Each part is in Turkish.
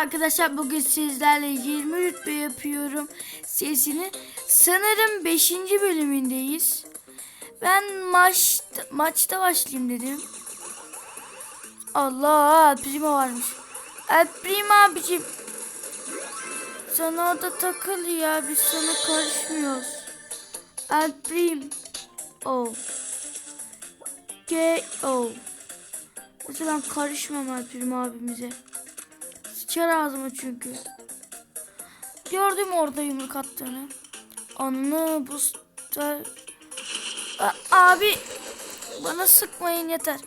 arkadaşlar bugün sizlerle 20 rütbe yapıyorum sesini. Sanırım 5. bölümündeyiz. Ben maç maçta başlayayım dedim. Allah El Primo varmış. El Primo abicim. Sen orada takıl ya biz sana karışmıyoruz. El Primo. Oh. K.O. Mesela ben karışmam El Primo abimize. Sıçar ağzıma çünkü. Gördüm orada yumruk attığını. Anını bu Abi bana sıkmayın yeter.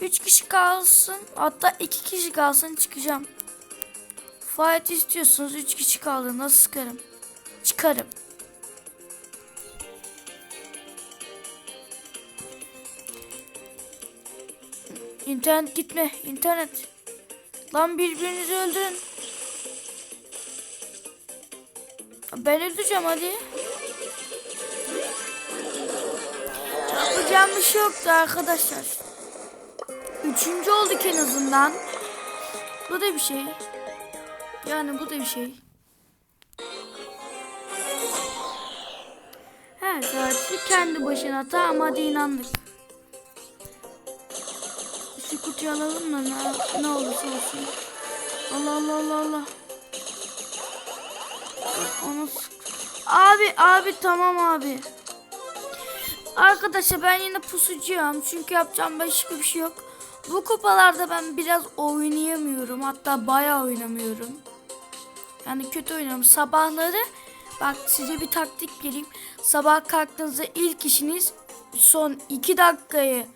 Üç kişi kalsın hatta iki kişi kalsın çıkacağım. Fight istiyorsunuz üç kişi kaldı nasıl sıkarım? Çıkarım. İnternet gitme internet. Lan birbirinizi öldürün. Ben öldüreceğim hadi. Yapacağım bir şey yoktu arkadaşlar. Üçüncü olduk en azından. Bu da bir şey. Yani bu da bir şey. Her karşı kendi başına ama hadi inandık. Kutuyu alalım da ne, ne olursa olsun. Allah Allah Allah Allah. Onu sık- Abi abi tamam abi. Arkadaşlar ben yine pusucuyum çünkü yapacağım başka bir şey yok. Bu kupalarda ben biraz oynayamıyorum hatta bayağı oynamıyorum. Yani kötü oynuyorum. Sabahları bak size bir taktik vereyim. Sabah kalktığınızda ilk işiniz son 2 dakikayı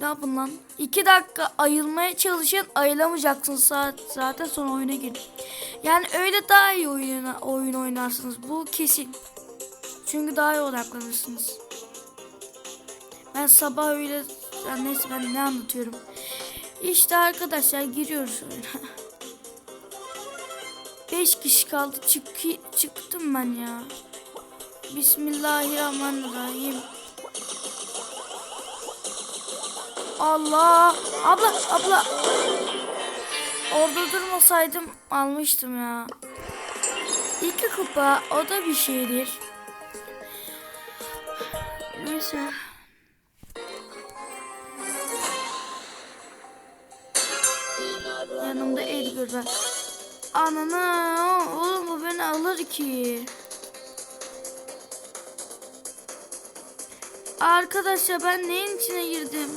ne yapın lan? 2 dakika ayılmaya çalışın. Ayılamayacaksınız saat zaten sonra oyuna girin. Yani öyle daha iyi oyun, oyun oynarsınız. Bu kesin. Çünkü daha iyi odaklanırsınız. Ben sabah öyle ya neyse ben ne anlatıyorum. İşte arkadaşlar giriyoruz oyuna. 5 kişi kaldı. Çık çıktım ben ya. Bismillahirrahmanirrahim. Allah! Abla, abla. Orada durmasaydım almıştım ya. İki kupa o da bir şeydir. Neyse. Yanımda Edgar var. Ananı oğlum bu beni alır ki. Arkadaşlar ben neyin içine girdim?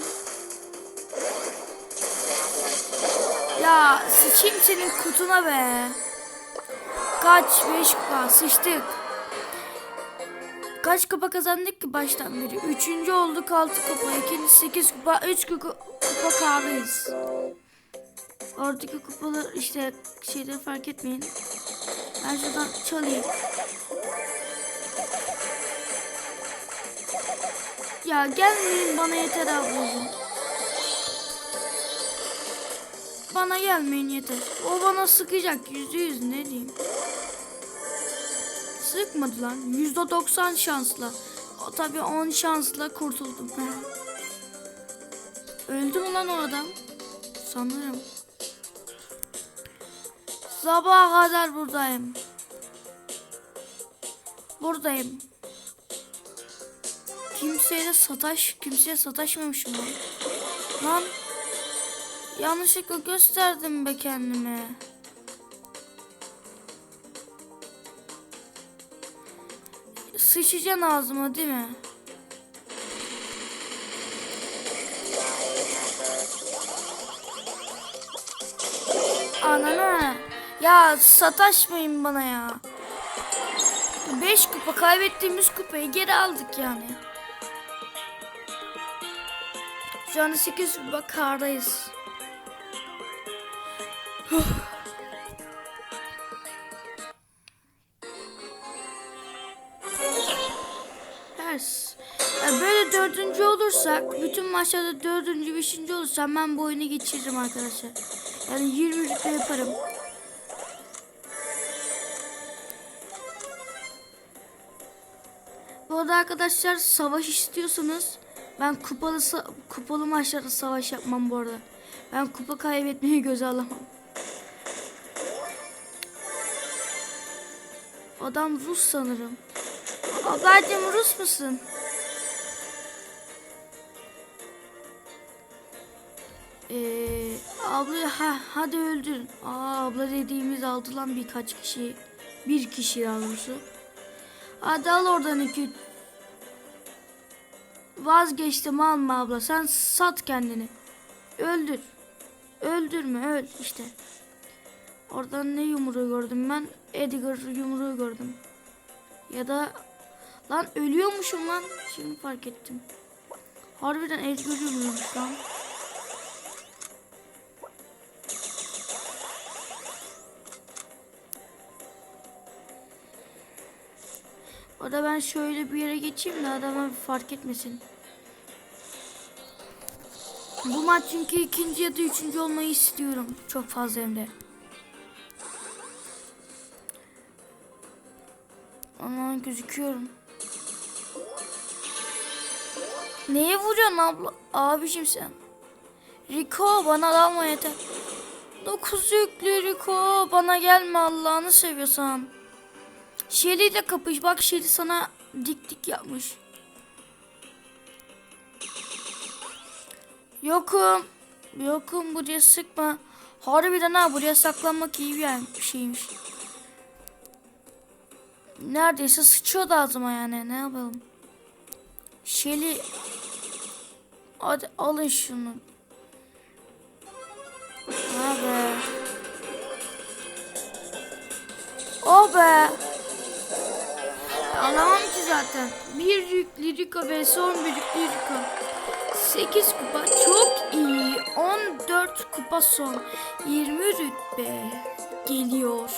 Ya sıçayım senin kutuna be. Kaç? Beş kupa sıçtık. Kaç kupa kazandık ki baştan beri? Üçüncü olduk altı kupa. ikinci sekiz kupa. Üç kupa, kupa kalıyız. Oradaki kupalar işte şeyleri fark etmeyin. Ben şuradan çalayım. Ya gelmeyin bana yeter ablacığım. Bana gelmeyin yeter. O bana sıkacak yüzde yüz ne diyeyim. Sıkmadı lan. Yüzde doksan şansla. O tabii on şansla kurtuldum. Öldü mü lan o adam? Sanırım. Sabaha kadar buradayım. Buradayım. Kimseyle sataş, kimseye sataşmamışım lan. Lan yanlışlıkla gösterdim be kendime. Sıçacaksın ağzıma değil mi? Anana. Ya sataşmayın bana ya. 5 kupa kaybettiğimiz kupayı geri aldık yani. Şu anda 8 kupa kardayız. Huh. Ters. Ya böyle dördüncü olursak, bütün maçlarda dördüncü, beşinci olursam ben bu oyunu geçiririm arkadaşlar. Yani 20 rütbe yaparım. Bu arada arkadaşlar savaş istiyorsanız ben kupalı kupalı maçlarda savaş yapmam bu arada. Ben kupa kaybetmeyi göze alamam. Adam Rus sanırım. Ablacığım Rus musun? Ee, abla ha, hadi öldür. Aa, abla dediğimiz aldı lan birkaç kişi. Bir kişi yavrusu. Hadi al oradan iki. Vazgeçtim alma abla. Sen sat kendini. Öldür. Öldürme öl işte. Oradan ne yumruğu gördüm ben? Edgar yumruğu gördüm. Ya da lan ölüyormuşum lan. Şimdi fark ettim. Harbiden Edgar yumruğuymuş lan. Orada ben şöyle bir yere geçeyim de adama bir fark etmesin. Bu maç çünkü ikinci ya da üçüncü olmayı istiyorum. Çok fazla hem de. Aman gözüküyorum. Neye vuruyorsun abla? Abicim sen. Rico bana dalma yeter. Dokuz yüklü Rico bana gelme Allah'ını seviyorsan. Shelly ile kapış. Bak Shelly sana dik dik yapmış. Yokum. Yokum buraya sıkma. Harbiden ha buraya saklanmak iyi bir şeymiş. Neredeyse sıçıyordu ağzıma yani ne yapalım. Shelly. Hadi alın şunu. Ha be. O be. Alamam ki zaten. Bir yük lirika ve son bir yük lirika. 8 kupa çok iyi. 14 kupa son. 20 rütbe geliyor.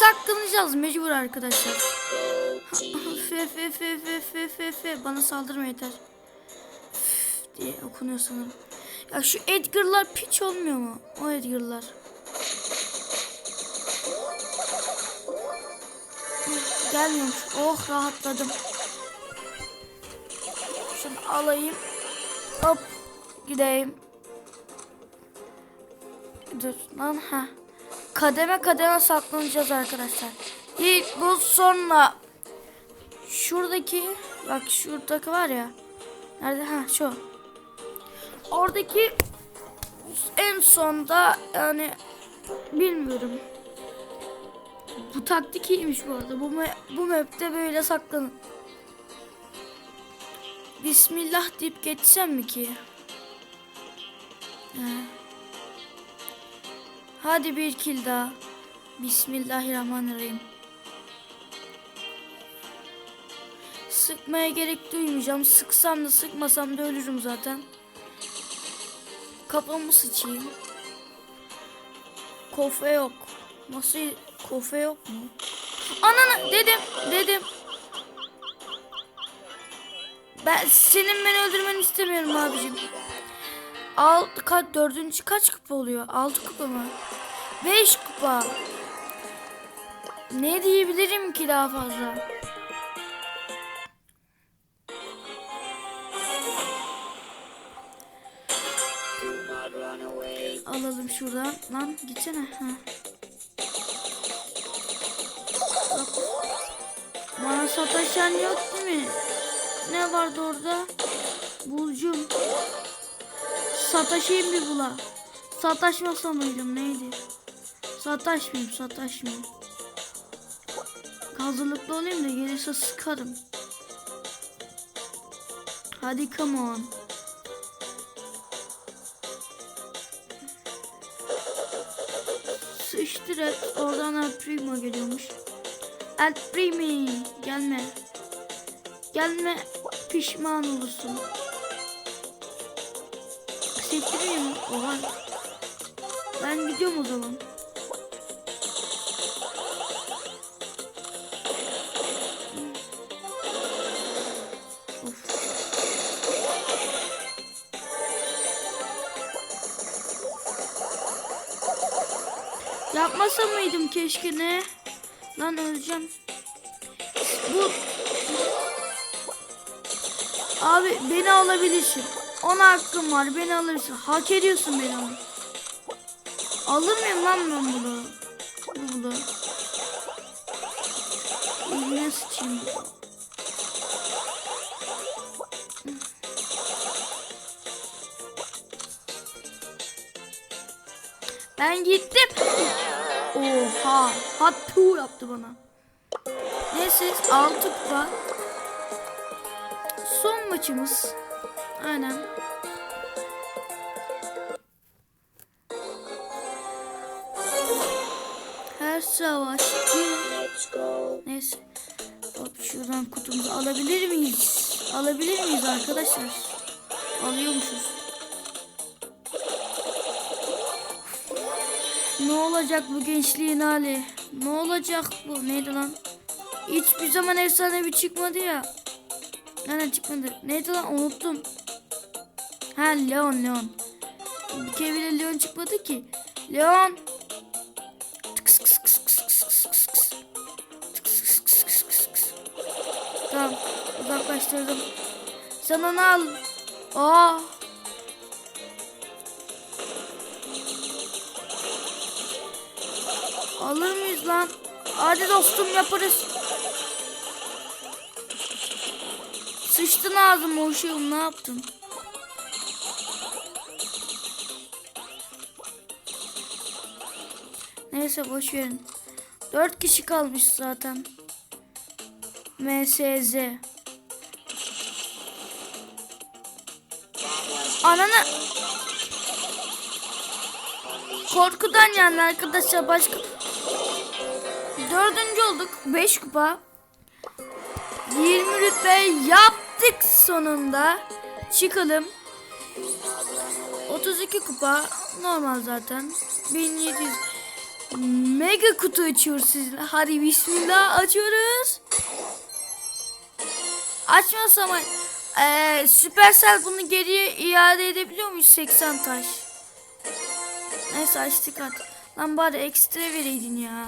Saklanacağız mecbur arkadaşlar. Fe fe fe fe fe fe fe bana saldırma yeter. Üf diye okunuyor sanırım. Ya şu Edgar'lar piç olmuyor mu? O Edgar'lar. Gelmiyormuş. Oh rahatladım. Şunu alayım. Hop. Gideyim. Dur lan ha. Kademe kademe saklanacağız arkadaşlar. İlk bu sonra. Şuradaki bak şuradaki var ya. Nerede ha şu. Oradaki en sonda yani bilmiyorum. Bu taktik iyiymiş bu arada. Bu, bu map'te böyle saklanın. Bismillah deyip geçsem mi ki? He. Hadi bir kill daha. Bismillahirrahmanirrahim. Sıkmaya gerek duymayacağım. Sıksam da sıkmasam da ölürüm zaten. Kafamı sıçayım. Kofe yok. Nasıl kofe yok mu? Ananı dedim dedim. Ben senin beni öldürmeni istemiyorum abicim. Alt kaç dördüncü kaç kupa oluyor? Altı kupa mı? Beş kupa. Ne diyebilirim ki daha fazla? Alalım şuradan. Lan gitsene. Ha. Bak. Bana sataşan yok değil mi? Ne vardı orada? Bulcum. Sataşayım bir bula. Sataşmasa mıydım neydi? Sataşmayayım sataşmayayım. Hazırlıklı olayım da gelirse sıkarım. Hadi come on. Sıçtı red. Oradan El Primo geliyormuş. El Primo gelme. Gelme pişman olursun. Sektireyim mi? Oha. Ben gidiyorum o zaman. Yapmasa mıydım keşke ne? Lan öleceğim. Bu Abi beni alabilirsin. Ona hakkım var. Beni alabilirsin. Hak ediyorsun beni ama. Alır mıyım lan ben bunu? bulu. Eline sıçayım. Ben gittim. Oha. Hatu yaptı bana. Neyse 6 kupa. Son maçımız. Aynen. Her savaşçı. Neyse. Hop şuradan kutumuzu alabilir miyiz? Alabilir miyiz arkadaşlar? Alıyormuşuz. Ne olacak bu gençliğin hali? Ne olacak bu? Neydi lan? Hiçbir zaman efsane bir çıkmadı ya. Nereden çıkmadı? Neydi lan? Unuttum. Ha Leon Leon. Bir kere bile Leon çıkmadı ki. Leon. Tamam uzaklaştırdım. Sen onu al. Aa. Alır mıyız lan? Hadi dostum yaparız. Sıçtın ağzıma uşağım ne yaptın? Neyse boş verin. Dört kişi kalmış zaten. MSZ. Ananı. Korkudan yani arkadaşlar başka. Dördüncü olduk. Beş kupa. 20 rütbe yaptık sonunda. Çıkalım. 32 kupa normal zaten. 1700 Mega kutu açıyoruz sizinle. Hadi bismillah açıyoruz. Açmazsam eee Supercell bunu geriye iade edebiliyor muyuz 80 taş? Neyse açtık artık. Lan bari ekstra vereydin ya.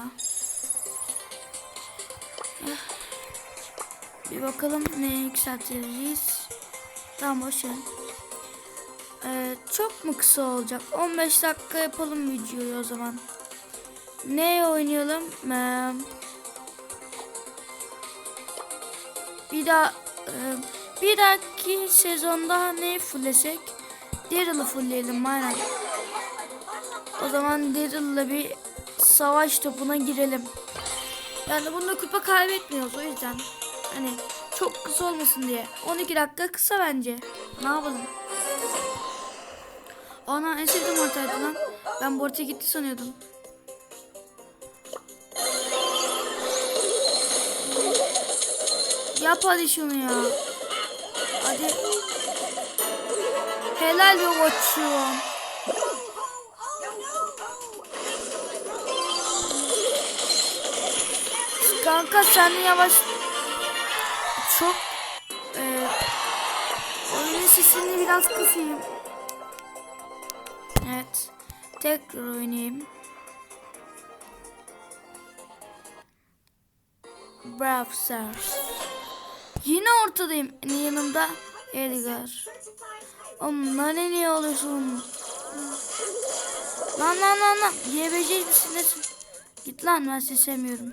Bir bakalım ne yükseltiriz. Tamam boş ver. Ee, çok mu kısa olacak? 15 dakika yapalım videoyu o zaman. Ne oynayalım? Ee, bir daha e, bir dahaki sezonda ne fullesek? Daryl'ı fullleyelim aynen. O zaman Daryl'la bir savaş topuna girelim. Yani bunda kupa kaybetmiyoruz o yüzden. Hani çok kısa olmasın diye. 12 dakika kısa bence. Ne yapalım? Ana en sevdiğim haritaydı lan. Ben haritaya gitti sanıyordum. Yap hadi şunu ya. Hadi. Helal be koçum. Kanka sen yavaş. Çok. E, oyunun sesini biraz kısayım. Evet. Tekrar oynayayım. Brawl Stars. Yine ortadayım. Yanımda Edgar. Oğlum ne niye alıyorsun? Lan lan lan lan. Yiyebileceğiz misin? Git lan ben seni sevmiyorum.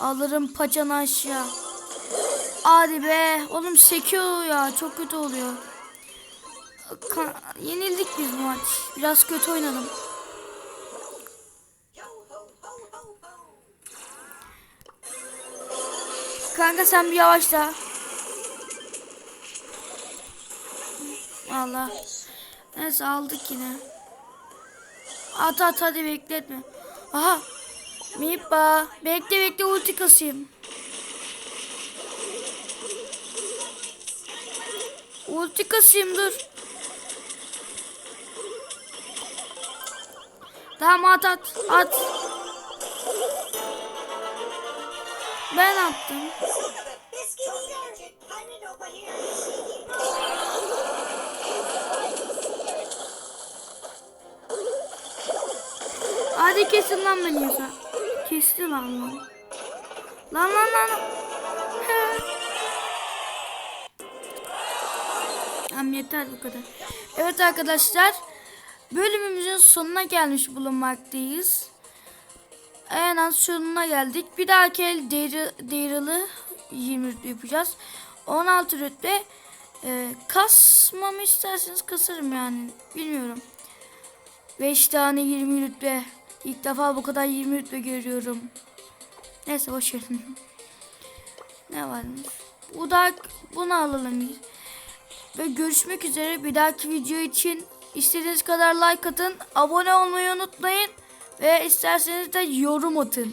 Alırım paçanı aşağı. Hadi be. Oğlum sekiyor ya. Çok kötü oluyor. Ka- yenildik biz maç. Biraz kötü oynadım. Kanka sen bir yavaşla. Allah. Neyse aldık yine. At at hadi bekletme. Aha. Mipa. Bekle bekle ulti kasayım. Ulti kasayım dur. Tamam at at at. Ben attım. Hadi kesin lan beni yoksa. Kesti lan lan. Lan lan lan. Tamam yeter bu kadar. Evet arkadaşlar. Bölümümüzün sonuna gelmiş bulunmaktayız. En sonuna geldik. Bir dahaki el Daryl'ı 20 rütbe yapacağız. 16 rütbe. Ee, kasmamı isterseniz kasarım yani. Bilmiyorum. 5 tane 20 rütbe. İlk defa bu kadar 20 rütbe görüyorum. Neyse boş ne varmış? Bu da bunu alalım. Ve görüşmek üzere bir dahaki video için istediğiniz kadar like atın, abone olmayı unutmayın ve isterseniz de yorum atın.